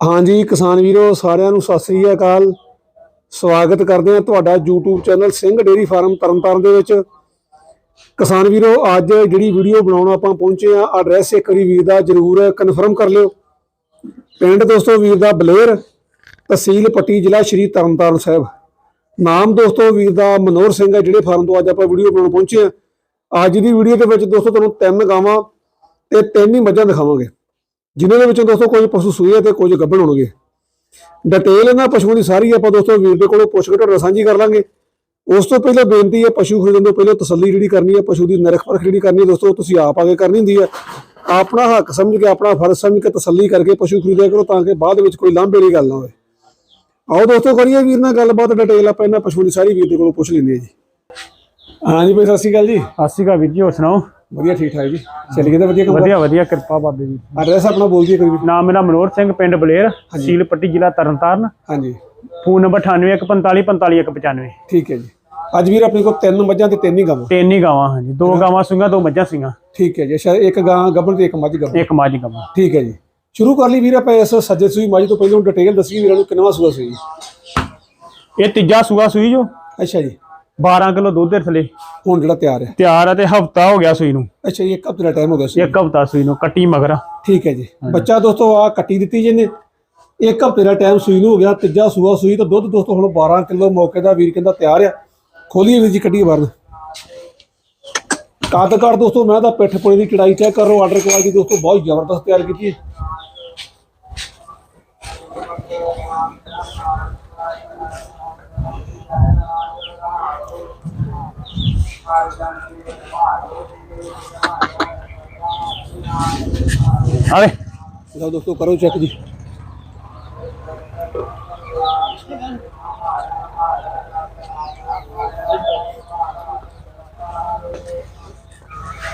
ਹਾਂਜੀ, ਕਿਸਾਨ ਵੀਰੋ, ਸਾਰਿਆਂ ਨੂੰ ਸਤਿ ਸ੍ਰੀ ਅਕਾਲ। ਸਵਾਗਤ ਕਰਦੇ ਹਾਂ ਤੁਹਾਡਾ YouTube channel Singh dairy farm Tarn Taran ਦੇ ਵਿੱਚ। ਕਿਸਾਨ ਵੀਰੋ, ਅੱਜ ਜਿਹੜੀ ਵੀਡੀਓ ਬਣਾਉਣ ਆਪਾਂ ਪਹੁੰਚੇ ਆ ਐਡਰੈਸ ਇੱਕ ਵਾਰੀ ਵੀਰ ਦਾ ਜਰੂਰ ਕਨਫਰਮ ਕਰ ਲਿਓ। ਪਿੰਡ ਦੋਸਤੋ, ਵੀਰ ਦਾ ਬਲੇਰ, ਤਹਿਸੀਲ ਪੱਟੀ, ਜ਼ਿਲ੍ਹਾ ਸ਼੍ਰੀ ਤਰਨਤਾਰਨ ਸਾਹਿਬ। ਨਾਮ ਦੋਸਤੋ, ਵੀਰ ਦਾ ਮਨੋਹਰ ਸਿੰਘ ਹੈ, ਜਿਹੜੇ ਫਾਰਮ ਤੋਂ ਅੱਜ ਆਪਾਂ ਵੀਡੀਓ ਬਣਾਉਣ ਪਹੁੰਚੇ ਆ ਅੱਜ ਦੀ ਵੀਡੀਓ ਦੇ ਵਿੱਚ ਦੋਸਤੋ, ਤੁਹਾਨੂੰ ਤਿੰਨ ਗਾਵਾਂ ਤੇ ਤਿੰਨ ਹੀ ਮੱਝਾਂ ਦਿਖਾਵਾਂਗੇ। ਜਿਨ੍ਹਾਂ ਦੇ ਵਿੱਚੋਂ ਦੋਸਤੋ ਕੁਝ ਪਸ਼ੂ ਸੂਏ ਤੇ ਕੁਝ ਗੱਭਣ ਹੋਣਗੇ। ਡਿਟੇਲ ਇਹਨਾਂ ਪਸ਼ੂਆਂ ਦੀ ਸਾਰੀ ਆਪਾਂ ਦੋਸਤੋ ਵੀਰ ਦੇ ਕੋਲੋਂ ਪੁੱਛ ਕੇ ਤੁਹਾਡੇ ਨਾਲ ਸਾਂਝੀ ਕਰ ਲਾਂਗੇ। ਉਸ ਤੋਂ ਪਹਿਲਾਂ ਬੇਨਤੀ ਹੈ ਪਸ਼ੂ ਖਰੀਦਣ ਤੋਂ ਪਹਿਲਾਂ ਤਸੱਲੀ ਜਿਹੜੀ ਕਰਨੀ ਹੈ, ਪਸ਼ੂ ਦੀ ਨਰਖ ਪਰਖ ਜਿਹੜੀ ਕਰਨੀ ਹੈ ਦੋਸਤੋ ਤੁਸੀਂ ਆਪ ਆ ਕੇ ਕਰਨੀ ਹੁੰਦੀ ਹੈ। ਆਪਣਾ ਹੱਕ ਸਮਝ ਕੇ, ਆਪਣਾ ਫਰਜ਼ ਸਮਝ ਕੇ ਤਸੱਲੀ ਕਰਕੇ ਪਸ਼ੂ ਖਰੀਦਿਆ ਕਰੋ ਤਾਂ ਕਿ ਬਾਅਦ ਵਿੱਚ ਕੋਈ ਲਾਂਭੇ ਵਾਲੀ ਗੱਲ ਨਾ ਹੋਵੇ। ਆਓ ਦੋਸਤੋ ਕਰੀਏ ਵੀਰ ਨਾਲ ਗੱਲਬਾਤ, ਡਿਟੇਲ ਆਪਾਂ ਇਹਨਾਂ ਪਸ਼ੂ ਦੀ ਸਾਰੀ ਵੀਰ ਦੇ ਕੋਲੋਂ ਪੁੱਛ ਲੈਂਦੇ ਹਾਂ ਜੀ। ਹਾਂਜੀ ਭਾਈ, ਸਤਿ ਸ਼੍ਰੀ ਅਕਾਲ ਜੀ। ਸਤਿ ਸ਼੍ਰੀ ਅਕਾਲ ਵੀਰ ਜੀ, ਹੋਰ ਸੁਣਾਓ? ਵਧੀਆ ਠੀਕ ਠਾਕ ਜੀ। ਚੱਲ ਗਿਆ ਤਾਂ ਵਧੀਆ ਕੰਮ। ਵਧੀਆ ਵਧੀਆ ਕਿਰਪਾ ਬਾਬੇ ਦੀ। ਐਡਰੈਸ ਆਪਣਾ ਬੋਲ ਦਿਓ ਕਰੀ ਨਾਮ ਮੇਰਾ ਮਨੋਹਰ ਸਿੰਘ ਪਿੰਡ ਬਲੇਰ ਸੀਲ ਪੱਟੀ ਜ਼ਿਲ੍ਹਾ ਤਰਨਤਾਰਨ। ਹਾਂਜੀ। ਫੋਨ ਨੰਬਰ 9815455195 ਠੀਕ ਹੈ ਜੀ। ਅੱਜ ਵੀਰ ਆਪਣੇ ਕੋਲ ਤਿੰਨ ਮੱਝਾਂ ਤੇ ਤਿੰਨ ਹੀ ਗਾਵਾਂ। ਤਿੰਨ ਹੀ ਗਾਵਾਂ ਹਾਂਜੀ। ਦੋ ਗਾਵਾਂ ਸੁਈਆਂ ਦੋ ਮੱਝਾਂ ਸੀਆਂ ਠੀਕ ਹੈ ਜੀ। ਅੱਛਾ ਇੱਕ ਗਾਂ ਗੱਭਣ ਤੇ ਇੱਕ ਮੱਝ ਗੱਭਣ। ਇੱਕ ਮੱਝ ਗਾਵਾਂ ਠੀਕ ਹੈ ਜੀ। ਸ਼ੁਰੂ ਕਰ ਲਈ ਵੀਰ ਆਪਾਂ ਇਸ ਸੱਜੇ ਸੂਈ ਮੱਝ ਤੋਂ ਪਹਿਲਾਂ ਡਿਟੇਲ ਦੱਸੀ ਵੀਰਾਂ ਨੂੰ ਕਿੰਨਵਾ ਸੂਆ ਸੂਈ। ਇਹ ਤੀਜਾ ਸੂਆ ਸੂਈ ਜੋ। ਅੱਛਾ ਜੀ। 12 ਕਿਲੋ ਦੁੱਧ ਦੇ ਥਲੇ। ਹੁਣ ਜਿਹੜਾ ਤਿਆਰ ਹੈ। ਤਿਆਰ ਆ ਤੇ ਹਫਤਾ ਹੋ ਗਿਆ ਸੂਈ ਨੂੰ। ਅੱਛਾ ਜੀ ਇੱਕ ਹਫ਼ਤੇ ਦਾ ਟਾਈਮ ਹੋ ਗਿਆ ਸੀ ਇੱਕ ਹਫਤਾ ਸੂਈ ਨੂੰ ਕੱਟੀ ਮਗਰ। ਠੀਕ ਹੈ ਜੀ। ਬੱਚਾ ਦੋਸਤੋ ਆ ਕੱਟੀ ਦਿੱਤੀ ਜਿਹਨੇ ਇੱਕ ਹਫ਼ਤੇ ਦਾ ਟਾਈਮ ਸੂਈ ਨੂੰ ਹੋ ਗਿਆ ਤੀਜਾ ਸੂਆ ਸੂਈ ਤਾਂ ਦੁੱਧ ਦੋਸਤੋ ਹੁਣ 12 ਕਿਲੋ ਮੌਕੇ ਦਾ ਵੀਰ ਕਹਿੰਦਾ ਤਿਆਰ ਆ। ਖੋਲੀਏ ਵੀਰ ਜੀ ਕੱਢੀਏ ਬਾਹਰ ਕਾਦਕਾਰ ਦੋਸਤੋ ਮੈਂ ਤਾਂ ਪਿੱਠ ਪੁੜੇ ਦੀ ਚੜਾਈ ਚੈੱਕ ਕਰੋ ਆਰਡਰ ਕੁਆਲਿਟੀ ਦੋਸਤੋ ਬਹੁਤ ਜ਼ਬਰਦਸਤ ਤਿਆਰ ਕੀਤੀ ਹੈ। ਆਵੇ। ਲਓ ਦੋਸਤੋ ਕਰੋ ਚੈੱਕ ਜੀ।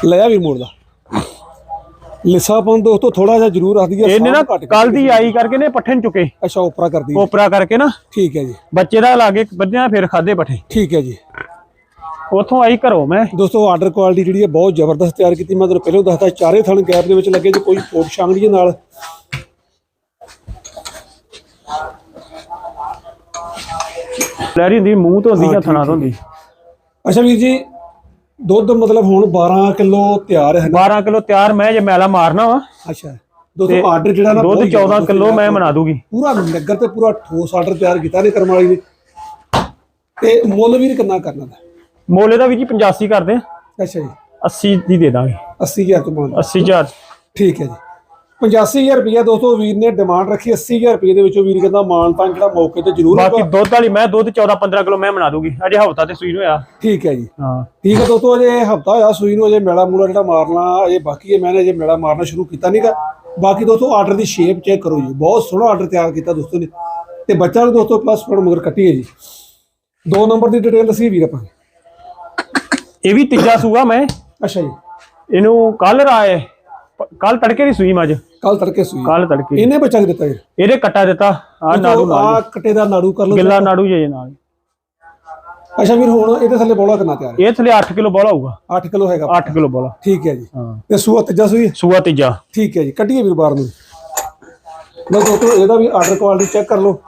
ਲਿਆ ਵੀ ਮੋੜ ਦਾ। ਲਿਸਾਪਨ ਦੋਸਤੋ ਥੋੜਾ ਜਿਹਾ ਜ਼ਰੂਰ ਰੱਖ ਦਈਏ ਇਹਨੇ ਨਾ ਕੱਲ ਦੀ ਆਈ ਕਰਕੇ ਨੇ ਪੱਠੇ ਨੂੰ ਚੁੱਕੇ। ਅੱਛਾ ਉਪਰਾ ਕਰ ਦਈਏ ਕੋਪਰਾ ਕਰਕੇ ਨਾ। ਠੀਕ ਹੈ ਜੀ। ਬੱਚੇ ਦਾ ਲਾਗੇ ਬੱਧਿਆਂ ਫਿਰ ਖਾਦੇ ਪੱਠੇ। ਠੀਕ ਹੈ ਜੀ। ਉਥੋਂ ਆਈ ਘਰੋਂ ਮੈਂ। ਦੋਸਤੋ ਆਰਡਰ ਕੁਆਲਿਟੀ ਜਿਹੜੀ ਹੈ ਬਹੁਤ ਜ਼ਬਰਦਸਤ ਤਿਆਰ ਕੀਤੀ। ਮੈਂ ਤੁਹਾਨੂੰ ਪਹਿਲਾਂ ਦੱਸਦਾ ਚਾਰੇ ਥਣ ਗੈਪ ਦੇ ਵਿੱਚ ਲੱਗੇ ਜੇ ਕੋਈ ਕੋਟ ਸ਼ਾਂਗੜੀ ਨਾਲ। ਲੈਰੀ ਹੁੰਦੀ ਮੂੰਹ ਤੋਂ ਹੁੰਦੀ ਜਾਂ ਥਣਾ ਤੋਂ ਹੁੰਦੀ? ਅੱਛਾ ਵੀਰ ਜੀ ਦੁੱਧ ਮਤਲਬ ਹੁਣ 12 ਕਿਲੋ ਤਿਆਰ ਹੈ 12 ਕਿਲੋ ਤਿਆਰ ਮੈਂ ਜੇ ਮੈਲਾ ਮਾਰਨਾ ਵਾ। ਅੱਛਾ। ਦੋਸਤੋ ਆਰਡਰ ਜਿਹੜਾ ਨਾ ਦੁੱਧ ਬਹੁਤ 14 ਜ਼ਬਰਦਸਤ ਕਿਲੋ ਮੈਂ ਬਣਾ ਦੂਗੀ। ਪੂਰਾ ਨਗਰ ਤੇ ਪੂਰਾ ਠੋਸ ਆਰਡਰ ਤਿਆਰ ਕੀਤਾ ਨੇ ਕਰਮ ਵਾਲੀ ਨੇ। ਤੇ ਮੁੱਲ ਵੀਰ ਕਿੰਨਾ ਕਰਨਾ ਦਾ ਮੋਲੇ ਦਾ ਵੀ ਜੀ 85 ਕਰਦੇ ਆ। ਅੱਛਾ ਜੀ। 80 ਦੀ ਦੇ ਦਾਂਗੇ। 80000 ਤੋਂ ਮੰਨ 80000 ਠੀਕ ਹੈ ਜੀ। 85000 ਰੁਪਏ ਦੋਸਤੋ ਵੀਰ ਨੇ ਡਿਮਾਂਡ ਰੱਖੀ 80000 ਰੁਪਏ ਦੇ ਵਿੱਚੋਂ ਵੀਰ ਕਹਿੰਦਾ ਮਾਨ ਤਾਂ ਜਿਹੜਾ ਮੌਕੇ ਤੇ ਜ਼ਰੂਰ ਬਾਕੀ। ਦੁੱਧ ਵਾਲੀ ਮੈਂ ਦੁੱਧ 14 15 ਕਿਲੋ ਮੈਂ ਬਣਾ ਦੂਗੀ। ਅਜੇ ਹਫਤਾ ਤੇ ਸੂਈ ਨੂੰ ਹੋਇਆ। ਠੀਕ ਹੈ ਜੀ। ਹਾਂ। ਠੀਕ ਹੈ ਦੋਸਤੋ ਅਜੇ ਹਫਤਾ ਹੋਇਆ ਸੂਈ ਨੂੰ ਅਜੇ ਮੇਲਾ ਮੂਲਾ ਜਿਹੜਾ ਮਾਰਨਾ ਅਜੇ ਬਾਕੀ ਹੈ ਮੈंने ਅਜੇ ਮੇਲਾ ਮਾਰਨਾ ਸ਼ੁਰੂ ਕੀਤਾ ਨਹੀਂਗਾ ਬਾਕੀ ਦੋਸਤੋ ਆਰਡਰ ਦੀ ਸ਼ੇਪ ਚੈੱਕ ਕਰੋ ਜੀ। ਬਹੁਤ ਸੋਹਣਾ ਆਰਡਰ ਤਿਆਰ ਕੀਤਾ ਦੋਸਤੋ ਨੇ। ਤੇ ਬੱਚਾ ਨੂੰ ਦੋਸਤੋ ਪਲੱਸ ਫੜ ਮਗਰ ਕੱਟੀ ਹੈ ਜੀ। ਦੋ ਨੰਬਰ ਦੀ ਡਿਟੇਲ ਦੱਸੀ ਵੀਰ ਆਪਾਂ ਇਹ ਵੀ ਤੀਜਾ ਸੂਆ ਮੈਂ। ਅੱਛਾ ਜੀ। ਇਹਨੂੰ ਕੱਲ ਰਾਏ ਕੱਲ ਤੜਕੇ ਦੀ ਸੂਈ ਮੱਝ ਕੱਲ ਤੜਕੇ ਸੂਈ। ਕੱਲ ਤੜਕੇ ਇਹਨੇ ਬੱਚਾ ਕਿ ਦਿੱਤਾ ਇਹਦੇ ਕੱਟਾ ਦਿੱਤਾ ਆ ਨਾੜੂ ਨਾਲ ਆ ਕਟੇ ਦਾ ਨਾੜੂ ਕਰ ਲਓ ਗਿੱਲਾ ਨਾੜੂ ਜੇ ਨਾਲ ਅੱਛਾ ਵੀਰ ਹੁਣ ਇਹਦੇ ਥੱਲੇ ਬੋਲਾ ਕਿੰਨਾ ਤਿਆਰ ਇਹ ਥਲੇ 8 ਕਿਲੋ ਬੋਲਾ ਹੋਊਗਾ। ਹੈ 8 ਕਿਲੋ ਹੈਗਾ। 8 ਕਿਲੋ ਬੋਲਾ। ਠੀਕ ਹੈ ਜੀ। ਤੇ ਸੂਆ ਤੀਜਾ ਸੂਈ? ਸੂਆ ਤੀਜਾ। ਠੀਕ ਹੈ ਜੀ। ਕੱਢੀਏ ਵੀਰ ਬਾਹਰ ਨੂੰ। ਲਓ ਦੋਸਤੋ ਇਹਦਾ ਵੀ ਆਰਡਰ ਕੁਆਲਿਟੀ ਚੈੱਕ ਕਰ ਲਓ।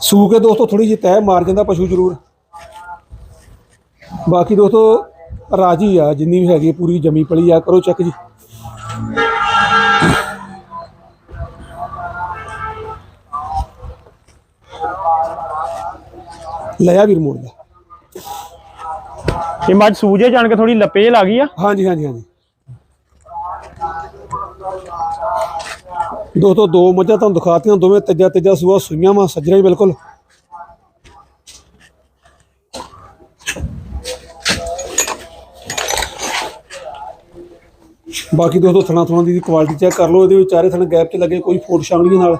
ਸੂ ਕੇ ਦੋਸਤੋ ਥੋੜੀ ਜਿਹੀ ਤਹਿ ਮਾਰ ਜਾਂਦਾ ਪਸ਼ੂ ਜ਼ਰੂਰ। ਬਾਕੀ ਦੋਸਤੋ ਰਾਜੀ ਆ ਜਿੰਨੀ ਵੀ ਹੈਗੀ ਪੂਰੀ ਜਮੀ ਪਲੀ ਆ ਕਰੋ ਚੈੱਕ ਜੀ। ਲਿਆ ਵੀਰ ਮੋੜ ਦਾ। ਇਹ ਮੱਝ ਸੂਜੇ ਜਾਣ ਕੇ ਥੋੜੀ ਲੱਪੇ ਜਿਹੇ ਲੱਗ ਗਈ ਆ। ਹਾਂਜੀ ਹਾਂਜੀ ਹਾਂਜੀ। ਦੋਸਤੋ ਦੋ ਮੱਝਾਂ ਤੁਹਾਨੂੰ ਦਿਖਾਤੀਆਂ ਦੋਵੇਂ ਤੀਜਾ ਤੀਜਾ ਸੂਆ ਸੂਈਆਂ ਵਾ ਸੱਜਣਾ ਹੀ ਬਿਲਕੁਲ। ਬਾਕੀ ਦੋਸਤੋ ਥਣਾ ਥਣਾ ਦੀ ਕੁਆਲਿਟੀ ਚੈੱਕ ਕਰ ਲਓ ਇਹਦੇ ਵਿੱਚ ਚਾਰੇ ਥਣ ਗੈਪ 'ਚ ਲੱਗੇ ਕੋਈ ਫੋਟ ਸ਼ਾਂਗਲੀਆਂ ਨਾਲ।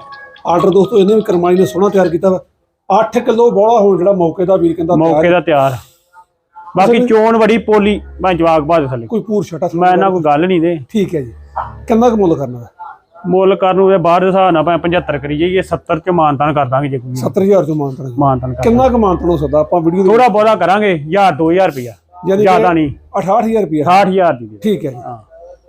ਆਰਡਰ ਦੋਸਤੋ ਇਹਨੇ ਵੀ ਕਰਮਾਲੀ ਨੇ ਸੋਹਣਾ ਤਿਆਰ ਕੀਤਾ ਵਾ। 8 ਕਿਲੋ ਬੋਲਾ ਹੋਣ ਜਿਹੜਾ ਮੌਕੇ ਦਾ ਵੀਰ ਕਹਿੰਦਾ ਮੌਕੇ ਦਾ ਤਿਆਰ। ਬਾਕੀ ਚੋਣ ਬੜੀ ਪੋਲੀ ਮੈਂ ਜਵਾਗ ਬਾਦ ਥੱਲੇ। ਕੋਈ ਪੂਰ ਛਟਾ ਮੈਂ ਇਹਨਾਂ ਕੋਈ ਗੱਲ ਨਹੀਂ ਦੇ। ਠੀਕ ਹੈ ਜੀ। ਕਿੰਨਾ ਕੁ ਮੁੱਲ ਕਰਨਾ ਮੁੱਲ ਕਰਨ ਨੂੰ ਬਾਹਰ ਦੇ ਹਿਸਾਬ ਨਾਲ ਭਾਵੇਂ 75 ਕਰੀ ਜਾਈਏ 70 ਚ ਮਾਨਤਾਨ ਕਰ ਦਾਂਗੇ ਜੇ ਕੋਈ। 70000 ਤੋਂ ਮਾਨਤਨਾ ਮਾਨਤਾਨ ਕਿੰਨਾ ਕੁ ਮਾਨਤਨ ਹੋ ਸਕਦਾ? ਆਪਾਂ ਵੀਡੀਓ ਥੋੜਾ ਬਹੁਤਾ ਕਰਾਂਗੇ 1000 2000 ਰੁਪਇਆ। ਯਾਨੀ ਕਿ ਜ਼ਿਆਦਾ ਨਹੀਂ 68000 ਰੁਪਏ 60000 ਦੀ ਦੇ। ਠੀਕ ਹੈ ਜੀ। ਹਾਂ।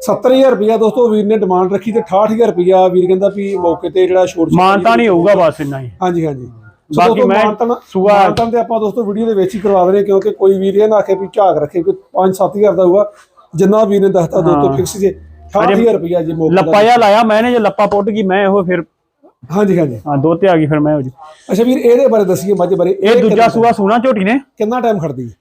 70000 ਰੁਪਇਆ ਦੋਸਤੋ ਵੀਰ ਨੇ ਡਿਮਾਂਡ ਰੱਖੀ ਤੇ 68000 ਰੁਪਇਆ ਵੀਰ ਕਹਿੰਦਾ ਵੀ ਮੌਕੇ ਤੇ ਜਿਹੜਾ ਛੋਟ ਮਾਨਤਾ ਨਹੀਂ ਹੋਊਗਾ ਬਸ ਇੰਨਾ ਹੀ। ਹਾਂਜੀ ਹਾਂਜੀ। ਬਾਕੀ ਮੈਂ ਸੂਆ- ਮਾਨਤਾਨ ਤੇ ਆਪਾਂ ਦੋਸਤੋ ਵੀਡੀਓ ਦੇ ਵਿੱਚ ਹੀ ਕਰਵਾ ਦਨੇ ਕਿਉਂਕਿ ਕੋਈ ਵੀਰ ਇਹ ਨਾ ਆਖੇ ਵੀ ਝਾਕ ਰੱਖੇ ਕੋਈ 5-7000 ਦਾ ਹੋਊਗਾ। ਜਿੰਨਾ ਵੀਰ ਨੇ ਦੱਸਤਾ ਦੋਸਤੋ ਹਾਂ। ਫਿਕਸ ਜੇ 68000 ਰੁਪਇਆ ਜੇ ਮੌਕੇ ਲੱਪਾ ਜਿਹਾ ਲਾਇਆ ਮੈਨੇ ਜੇ ਲੱਪਾ ਪੁੱਟ ਗਈ ਮੈਂ ਉਹ ਫਿਰ ਹਾਂਜੀ ਹਾਂਜੀ। ਹਾਂ ਦੋ ਤੇ ਆ ਗਈ ਫਿਰ ਮੈਂ ਉਹ ਜੀ ਅੱਛਾ ਵੀਰ ਇਹਦੇ ਬਾਰੇ ਦੱਸੀਏ ਮੱਝ ਬਾਰੇ। ਇਹ ਦੂਜਾ ਸੂਆ ਸੂਣਾ ਝੋਟੀ ਨੇ। ਕਿੰਨਾ ਟਾਈਮ ਖੜਦੀ ਹੈ?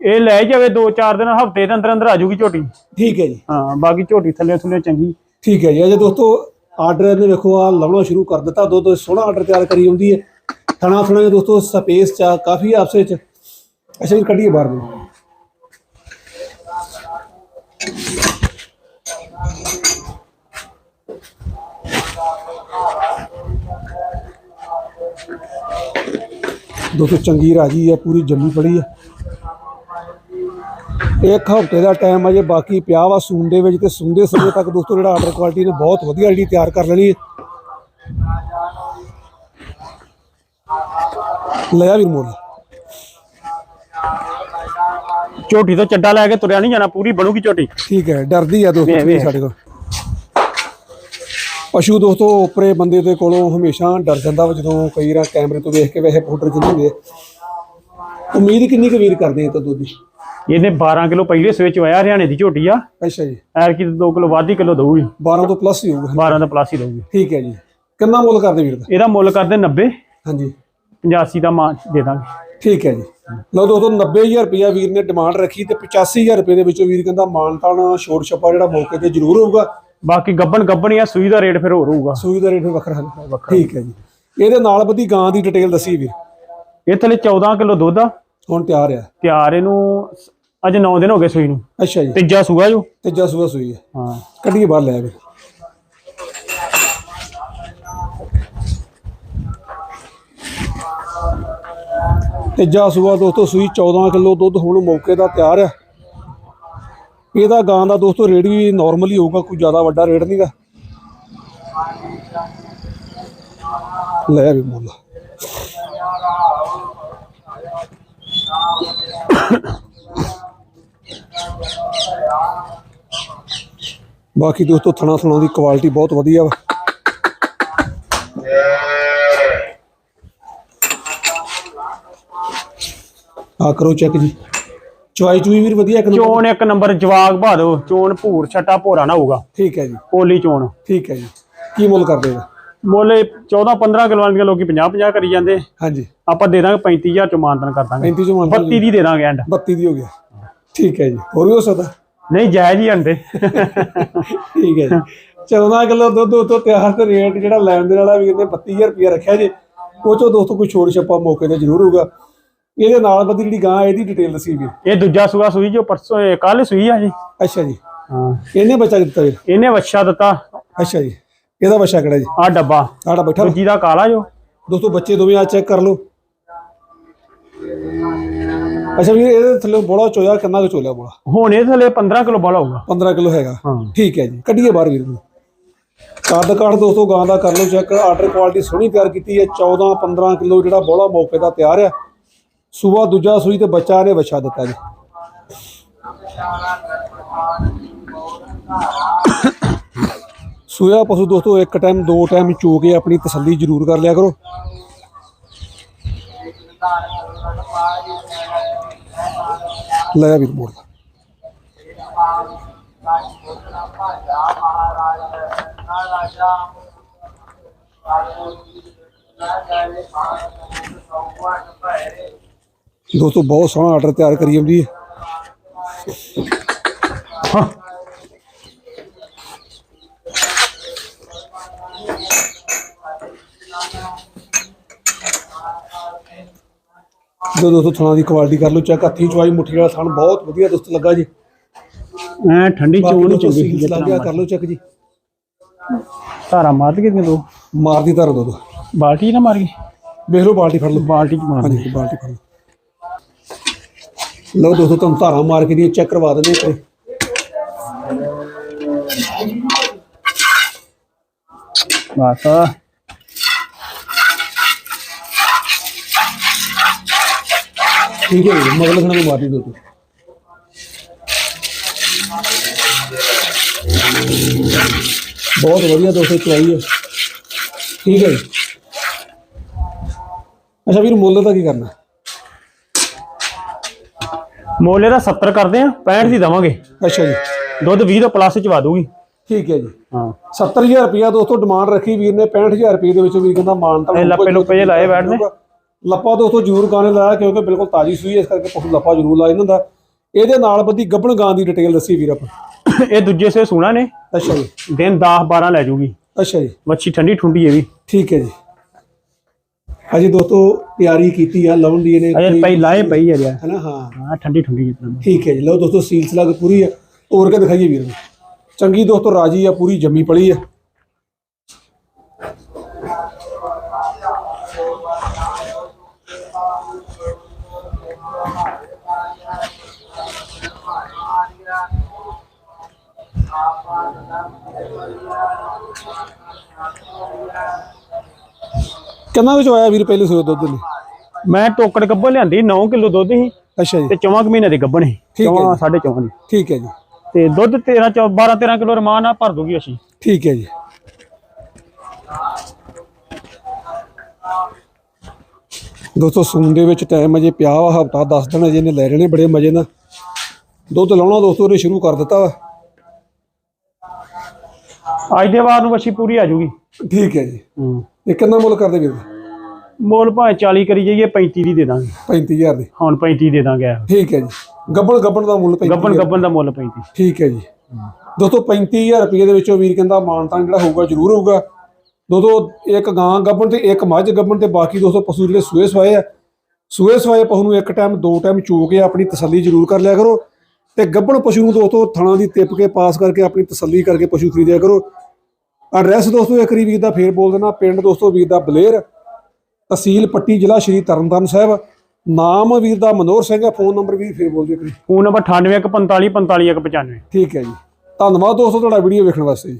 ਇਹ ਲੈ ਜਾਵੇ 2-4 ਦਿਨ ਹਫ਼ਤੇ ਦੇ ਅੰਦਰ ਅੰਦਰ ਆ ਜਾਊਗੀ ਝੋਟੀ। ਠੀਕ ਹੈ ਜੀ। ਹਾਂ ਬਾਕੀ ਝੋਟੀ ਥੱਲੇ ਥੱਲੇ ਚੰਗੀ। ਠੀਕ ਹੈ ਜੀ। ਅਜੇ ਦੋਸਤੋ ਆਰਡਰ ਨੇ ਵੇਖੋ ਆ ਲਾਉਣਾ ਸ਼ੁਰੂ ਕਰ ਦਿੱਤਾ। ਦੋ ਦੋ ਸੋਹਣਾ ਆਰਡਰ ਤਿਆਰ ਕਰੀ ਹੁੰਦੀ ਹੈ। ਥਣਾ ਥਣਾ ਦੇ ਦੋਸਤੋ ਸਪੇਸ ਚ ਕਾਫੀ ਆਪਸੇ ਚ ਅੱਛਾ ਜੀ ਕੱਢੀਏ ਬਾਹਰ ਨੂੰ। ਦੋਸਤੋ ਚੰਗੀ ਰਾਜੀ ਹੈ ਪੂਰੀ ਜੰਮੀ ਪੜੀ ਹੈ। ਇੱਕ ਹਫ਼ਤੇ ਦਾ ਟਾਈਮ ਅਜੇ ਬਾਕੀ ਪਿਆ ਵਾ ਸੂਨ ਦੇ ਵਿੱਚ ਤੇ ਸੂੰਦੇ ਸਮੇਂ ਤੱਕ ਦੋਸਤੋ ਜਿਹੜਾ ਆਰਡਰ ਕੁਆਲਿਟੀ ਨੇ ਬਹੁਤ ਵਧੀਆ ਜਿਹੜੀ ਤਿਆਰ ਕਰ ਲੈਣੀ ਹੈ। ਲਿਆ ਵੀਰ ਮੋਲ ਝੋਟੀ ਤੋਂ ਚੱਡਾ ਲੈ ਕੇ ਤੁਰਿਆ ਨਹੀਂ ਜਾਣਾ ਪੂਰੀ ਬਣੂਗੀ ਝੋਟੀ। ਠੀਕ ਹੈ ਡਰਦੀ ਆ ਦੋਸਤੋ ਵੇ। ਸਾਡੇ ਕੋਲ। ਪਸ਼ੂ ਦੋਸਤੋ ਉਪਰੇ ਬੰਦੇ ਦੇ ਕੋਲੋਂ ਹਮੇਸ਼ਾ ਡਰ ਜਾਂਦਾ ਵਾ ਜਦੋਂ ਕਈ ਵਾਰ ਕੈਮਰੇ ਤੋਂ ਵੇਖ ਕੇ ਵੈਸੇ ਫੋਟੋ ਜਿੰਦੇ ਹੁੰਦੇ। ਉਮੀਦ ਕਿੰਨੀ ਕੁ ਵੀਰ ਕਰਦੇ ਆ ਤਾਂ ਦੁੱਧ ਦੀ? ਇਹਨੇ 12 ਕਿਲੋ ਪਹਿਲੇ ਸਵੇ ਚ ਆਇਆ ਹਰਿਆਣੇ ਦੀ ਝੋਟੀ ਆ। ਅੱਛਾ ਜੀ। ਐਰ ਕੀ 2 ਕਿਲੋ ਵੱਧ ਹੀ ਕਿਲੋ ਦਊਗੀ। 12 ਤੋਂ ਪਲੱਸ ਹੀ ਹੋਊਗਾ। 12 ਦਾ ਪਲੱਸ ਹੀ ਦਊਗੀ। ਠੀਕ ਹੈ ਜੀ। ਕਿੰਨਾ ਮੁੱਲ ਕਰਦੇ ਵੀਰ ਦਾ? ਇਹਦਾ ਮੁੱਲ ਕਰਦੇ 90 ਹਾਂਜੀ। 85 ਦਾ ਮਾਂ ਦੇ ਦਾਂਗੇ। ਠੀਕ ਹੈ ਜੀ। ਲਓ ਦੋਸਤੋ 90000 ਰੁਪਇਆ ਵੀਰ ਨੇ ਡਿਮਾਂਡ ਰੱਖੀ ਤੇ 85000 ਰੁਪਏ ਦੇ ਵਿੱਚੋਂ ਵੀਰ ਕਹਿੰਦਾ ਮਾਨਤਾਨ ਛੋਟ ਛੱਪਾ ਜਿਹੜਾ ਮੌਕੇ ਤੇ ਜ਼ਰੂਰ ਹੋਊਗਾ। ਬਾਕੀ ਗੱਬਣ ਗੱਬਣ ਆ ਸੂਈ ਦਾ ਰੇਟ ਫਿਰ ਹੋਰ ਹੋਊਗਾ। ਸੂਈ ਦਾ ਰੇਟ ਫਿਰ ਵੱਖਰਾ ਹੈ ਠੀਕ ਹੈ ਜੀ। ਇਹਦੇ ਨਾਲ ਬੱਦੀ ਗਾਂ ਦੀ ਡਿਟੇਲ ਦੱਸੀ ਵੀਰ। ਇਹ ਥਲੇ 14 ਕਿਲੋ ਦੁੱਧ ਆ। ਹੁਣ ਤਿਆਰ ਆ। ਤਿਆਰ ਇਹਨੂੰ ਅੱਜ 9 ਦਿਨ ਹੋ ਗਏ ਸੂਈ ਨੂੰ। ਅੱਛਾ ਜੀ। ਤੀਜਾ ਸੂਆ ਜੋ? ਤੀਜਾ ਸੂਆ ਸੂਈ ਹੈ। ਹਾਂ। ਕੱਢੀਏ ਬਾਹਰ ਲੈ ਵੀਰ ਤੀਜਾ ਸੂਆ ਦੋਸਤੋ ਸੂਈ 14 ਕਿਲੋ ਦੁੱਧ ਹੁਣ ਮੌਕੇ ਦਾ ਤਿਆਰ ਆ ਇਹਦਾ ਗਾਂ ਦਾ ਦੋਸਤੋ ਰੇਟ ਵੀ ਨਾਰਮਲ ਹੀ ਹੋਊਗਾ ਕੋਈ ਜ਼ਿਆਦਾ ਵੱਡਾ ਰੇਟ ਨਹੀਂਗਾ ਲੈ ਵੀ ਮੁੱਲ। ਬਾਕੀ ਦੋਸਤੋ ਥਣਾ ਥਣਾ ਦੀ ਕੁਆਲਿਟੀ ਬਹੁਤ ਵਧੀਆ ਵਾ। ਆ ਕਰੋ ਚੈੱਕ ਜੀ। ਚਵਾਈ ਚੂਈ ਵੀਰ ਵਧੀਆ ਇੱਕ ਨੰਬਰ ਚੋਣ ਇੱਕ ਨੰਬਰ ਜਵਾਗ ਭਾ ਦਿਓ। ਚੋਣ ਭੂਰ ਛੱਟਾ ਭੋਰਾ ਨਾ ਹੋਊਗਾ। ਠੀਕ ਹੈ ਜੀ। ਪੋਲੀ ਚੋਣ। ਠੀਕ ਹੈ ਜੀ। ਕੀ ਮੁੱਲ ਕਰਦੇ ਹੋ? ਮੁੱਲ 14 15 ਕਿਲੋ ਦੀਆਂ ਲੋਕੀ 50 50 ਕਰੀ ਜਾਂਦੇ। ਹਾਂਜੀ। ਆਪਾਂ ਦੇ ਦਾਂਗੇ 35000 ਚ ਮਾਨਤਨ ਕਰ ਦਾਂਗੇ। 35 ਚੋਂ ਮੰਨ 32 ਦੀ ਦੇ ਦਾਂਗੇ ਐਂਡ 32 ਦੀ ਹੋ ਗਿਆ। ਠੀਕ ਹੈ ਜੀ ਹੋਰ ਵੀ ਹੋ ਸਕਦਾ? ਨਹੀਂ ਜਾਇਜ਼ ਹੀ ਅੰਡੇ। ਠੀਕ ਹੈ ਜੀ। 14 ਕਿਲੋ ਦੁੱਧ ਉਤੋਂ ਤਿਆਰ ਤੇ ਰੇਟ ਜਿਹੜਾ ਲੈਣ ਦੇ ਵਾਲਾ ਵੀ ਕਹਿੰਦੇ 32000 ਰੁਪਇਆ ਰੱਖਿਆ ਜੇ ਉਹ ਚੋਂ ਦੋਸਤੋ ਕੋਈ ਛੋੜ ਛੱਪਾ ਮੌਕੇ ਤੇ ਜ਼ਰੂਰ ਹੋਊਗਾ। ਇਹਦੇ ਨਾਲ ਬੱਦੀ ਜਿਹੜੀ ਗਾਂ ਇਹਦੀ ਡਿਟੇਲ ਦੱਸੀ ਵੀ ਇਹ ਦੂਜਾ ਸੂਆ ਸੂਈ ਜੋ ਪਰਸੋਂ ਕੱਲ ਸੂਈ ਆ ਜੀ। ਅੱਛਾ ਜੀ। ਹਾਂ। ਇਹਨੇ ਬੱਚਾ ਦਿੱਤਾ ਵੀਰ ਇਹਨੇ ਵੱਛਾ ਦਿੱਤਾ। ਅੱਛਾ ਜੀ। ਇਹਦਾ ਬੱਚਾ ਕਿਹੜਾ ਜੀ? ਆ ਡੱਬਾ ਬੈਠਾ ਵਾ। ਦੂਜੀ ਦਾ ਕਾਲਾ ਜੋ। ਦੋਸਤੋ ਬੱਚੇ ਦੋਵੇਂ ਆ ਚੈੱਕ ਕਰ ਲਓ। ਅੱਛਾ ਵੀਰ ਇਹਦੇ ਥੱਲੇ ਬੋਲਾ ਚੋਇਆ ਕਿੰਨਾ ਕੁ ਚੋਲਿਆ ਬੋਲਾ? ਹੁਣ ਇਹ ਥਲੇ 15 ਕਿਲੋ ਬਾਲਾ ਹੋਊਗਾ। 15 ਕਿਲੋ ਹੈਗਾ। ਹਾਂ। ਠੀਕ ਹੈ ਜੀ। ਕੱਢੀਏ ਬਾਹਰ ਵੀਰ ਨੂੰ। ਕੱਦ ਕਾਠ ਦੋਸਤੋ ਗਾਂ ਦਾ ਕਰ ਲਓ ਚੈੱਕ। ਆਰਡਰ ਕੁਆਲਿਟੀ ਸੋਹਣੀ ਤਿਆਰ ਕੀਤੀ ਹੈ। 14 15 ਕਿਲੋ ਜਿਹੜਾ ਬੋਲਾ ਮੌਕੇ ਦਾ ਤਿਆਰ ਆ ਸੂਆ ਦੂਜਾ ਸੂਈ ਤੇ ਬੱਚਾ ਨੇ ਬੱਚਾ ਦਿੱਤਾ ਜੀ। ਸੂਆ ਪਸ਼ੂ ਦੋਸਤੋ ਇੱਕ ਟਾਈਮ ਦੋ ਟਾਈਮ ਚੋ ਕੇ ਆਪਣੀ ਤਸੱਲੀ ਜ਼ਰੂਰ ਕਰ ਲਿਆ ਕਰੋ। ਲੈ ਵੀਰ ਮੋੜ ਲਾ। ਦੋਸਤੋ ਬਹੁਤ ਸੋਹਣਾ ਆਰਡਰ ਤਿਆਰ ਕਰੀ ਜਾਂਦੀ ਜੋ ਦੋਸਤੋ ਥਣਾ ਦੀ ਕੁਆਲਿਟੀ ਕਰ ਲਓ ਚੈੱਕ ਹੱਥੀ ਚਵਾਈ ਮੁੱਠੀ ਵਾਲਾ ਥਣ ਬਹੁਤ ਵਧੀਆ ਦੋਸਤ ਲੱਗਾ ਜੀ। ਐ ਠੰਡੀ ਚੋਣ ਹੀ ਦੋਸਤੋ ਚੰਗੀ ਲਾ ਗਿਆ ਕਰ ਲਓ ਚੈੱਕ ਜੀ। ਧਾਰਾ ਮਾਰ ਕੇ ਦੋ ਮਾਰਦੀ ਧਰ ਦੋ ਦੋ। ਬਾਲਟੀ ਨਾ ਮਾਰ ਗਈ? ਵੇਖ ਲਓ ਬਾਲਟੀ ਫੜ ਲਓ। ਬਾਲਟੀ ਚ ਮਾਰ ਦੇ। ਹਾਂਜੀ ਬਾਲਟੀ ਫੜ ਲਓ। ਲਓ ਦੋਸਤੋ ਤੁਹਾਨੂੰ ਧਾਰਾਂ ਮਾਰ ਕੇ ਦੀ ਚੈੱਕ ਕਰਵਾ ਦਿੰਦੇ ਹਾਂ ਬਸ ਠੀਕ ਹੈ ਜੀ, ਮਗਲ ਖਣਾ ਨੂੰ ਮਾਰਦੀ ਦੋਸਤੋ ਬਹੁਤ ਵਧੀਆ ਦੋਸਤੋ ਚਵਾਈ ਹੈ। ਠੀਕ ਹੈ ਜੀ। ਅੱਛਾ ਵੀਰ ਮੁੱਲ ਦਾ ਕੀ ਕਰਨਾ? ਮੋਲੇ ਦਾ 70 ਕਰਦੇ ਆ 65 ਦੀ ਦਵਾਂਗੇ। ਅੱਛਾ ਜੀ। ਦੁੱਧ 20 ਤੋਂ ਪਲੱਸ ਚ ਵਾ ਦੂਗੀ ਠੀਕ ਹੈ ਜੀ। ਹਾਂ। 70000 ਰੁਪਇਆ ਦੋਸਤੋ ਡਿਮਾਂਡ ਰੱਖੀ ਵੀਰ ਨੇ 65000 ਰੁਪਏ ਦੇ ਵਿੱਚ ਵੀਰ ਕਹਿੰਦਾ ਮਾਨ ਤਾਂ ਲੱਪੇ ਲੁੱਪੇ ਜਿਹੇ ਲਾਏ ਬੈਠ ਨੇ। ਲੱਪਾ ਦੋਸਤੋ ਜ਼ਰੂਰ ਗਾਣੇ ਲਾਇਆ ਕਿਉਂਕਿ ਬਿਲਕੁਲ ਤਾਜ਼ੀ ਸੂਈ ਹੈ, ਇਸ ਕਰਕੇ ਪਸ਼ੂ ਲੱਪਾ ਜ਼ਰੂਰ ਲਾ ਇਹਨਾਂ ਦਾ। ਇਹਦੇ ਨਾਲ ਬੱਦੀ ਗੱਬਣ ਗਾਂ ਦੀ ਡਿਟੇਲ ਦੱਸੀ ਵੀਰ ਆਪਾਂ। ਇਹ ਦੂਜੇ ਸੇ ਸੋਣਾ ਨੇ। ਅੱਛਾ ਜੀ। ਦਿਨ 10 12 ਲੈ ਜੂਗੀ। ਅੱਛਾ ਜੀ। ਮੱਛੀ ਠੰਡੀ ਠੁੰਡੀ ਇਹ ਵੀ। ਠੀਕ ਹੈ ਜੀ। ਅਜੇ ਦੋਸਤੋ ਤਿਆਰੀ ਕੀਤੀ ਆ ਲਾਉਣ ਦੀ ਇਹਨੇ ਅਜੇ ਪਈ ਲਾਏ ਪਈ ਹੈ ਯਾਰ। ਹੈਨਾ ਹਾਂ। ਹਾਂ ਠੰਡੀ ਠੁੰਡੀ ਜਿੱਦਾਂ ਠੀਕ ਹੈ ਜੀ। ਲਓ ਦੋਸਤੋ ਸੀਲ ਸਲੱਗ ਪੂਰੀ ਆ। ਤੋੜ ਕੇ ਦਿਖਾਈਏ ਵੀਰ ਨੂੰ। ਚੰਗੀ ਦੋਸਤੋ ਰਾਜੀ ਆ ਪੂਰੀ ਜੰਮੀ ਪਲੀ ਆ। ਕਿੰਨਾ ਕੁ ਆਇਆ ਵੀਰ ਪਹਿਲੇ ਸੋਏ ਦੁੱਧ ਨੇ ਮੈਂ ਟੋਕੜ ਗੱਬਣ ਲਿਆਂਦੀ 9 ਕਿਲੋ ਦੁੱਧ ਸੀ ਅੱਛਾ ਜੀ। ਤੇ 14 ਕੁ ਮਹੀਨੇ ਦੀ ਗੱਬਣ ਸੀ ਠੀਕ ਹੈ 14 ਜੀ। ਸਾਢੇ 14 ਦੀ। ਠੀਕ ਹੈ ਜੀ। ਤੇ ਦੁੱਧ 13 ਚੌ- 12 13 ਕਿਲੋ ਰਮਾਨ ਨਾਲ ਭਰ ਦੂਗੀ ਅਸੀਂ। ਠੀਕ ਹੈ ਜੀ। ਦੋਸਤੋ ਸੂਨ ਦੇ ਵਿੱਚ ਟਾਈਮ ਅਜੇ ਪਿਆ ਵਾ ਹਫਤਾ 10 ਦਿਨ ਅਜੇ ਨੇ ਲੈ ਰਹੇ ਨੇ ਬੜੇ ਮਜ਼ੇ ਨਾਲ। ਦੁੱਧ ਲਾਉਣਾ ਦੋਸਤੋ ਨੇ ਸ਼ੁਰੂ ਕਰ ਦਿੱਤਾ ਵਾ। ਅੱਜ ਦੇ ਵਾਰ ਨੂੰ ਵੱਛੀ ਪੂਰੀ ਆ ਜੂਗੀ ਠੀਕ ਹੈ ਜੀ। ਹੂੰ। ਇਹ ਕਿੰਨਾ ਮੁੱਲ ਕਰਦੇ ਵੀਰ? ਮੁੱਲ ਭਾਵੇਂ 40 ਕਰੀ ਜਾਈਏ 35 ਦੀ ਦੇ ਦਾਂਗੇ। 35000 ਦੇ। ਹੁਣ 35 ਦੇ ਦਾਂਗੇ। ਠੀਕ ਹੈ ਜੀ। ਗੱਬਣ ਗੱਬਣ ਦਾ ਮੁੱਲ 35 ਗੱਬਣ ਗੱਬਣ ਦਾ ਮੁੱਲ 35 ਠੀਕ ਹੈ ਜੀ। ਦੋਸਤੋ 35000 ਰੁਪਏ ਦੇ ਵਿੱਚੋਂ ਵੀਰ ਕਹਿੰਦਾ ਮਾਨਤਾਨ ਜਿਹੜਾ ਹੋਊਗਾ ਜ਼ਰੂਰ ਹੋਊਗਾ। ਦੋਸਤੋ ਇੱਕ ਗਾਂ ਗੱਬਣ ਤੇ ਇੱਕ ਮੱਝ ਗੱਬਣ ਤੇ ਬਾਕੀ ਦੋਸਤੋ ਪਸ਼ੂ ਜਿਹੜੇ ਸੂਏ ਸਵਾਏ ਆ। ਸੂਏ ਸਵਾਏ ਪਸ਼ੂ ਨੂੰ ਇੱਕ ਟਾਈਮ ਦੋ ਟਾਈਮ ਚੋ ਕੇ ਆਪਣੀ ਤਸੱਲੀ ਜ਼ਰੂਰ ਕਰ ਲਿਆ ਕਰੋ। ਤੇ ਗੱਬਣ ਪਸ਼ੂ ਨੂੰ ਦੋਸਤੋ ਥਣਾ ਦੀ ਤਿਪ ਕੇ ਪਾਸ ਕਰਕੇ ਆਪਣੀ ਤਸੱਲੀ ਕਰਕੇ ਪਸ਼ੂ ਖਰੀਦਿਆ ਕਰੋ। ਐਡਰੈਸ ਦੋਸਤੋ ਇੱਕ ਵਾਰੀ ਦਾ ਫੇਰ ਬੋਲ ਦੇਣਾ ਪਿੰਡ ਦੋਸਤੋ ਵੀਰ ਦਾ ਬਲੇਰ ਤਹਿਸੀਲ ਪੱਟੀ ਜ਼ਿਲ੍ਹਾ ਸ਼੍ਰੀ ਤਰਨਤਾਰਨ ਸਾਹਿਬ। ਨਾਮ ਵੀਰ ਦਾ ਮਨੋਹਰ ਸਿੰਘ ਹੈ ਫੋਨ ਨੰਬਰ ਵੀ ਫੇਰ ਬੋਲ ਦਿਓ ਫੋਨ ਨੰਬਰ 98 45 45 95 ਠੀਕ ਹੈ ਜੀ। ਧੰਨਵਾਦ ਦੋਸਤੋ ਤੁਹਾਡਾ ਵੀਡੀਓ ਵੇਖਣ ਵਾਸਤੇ ਜੀ।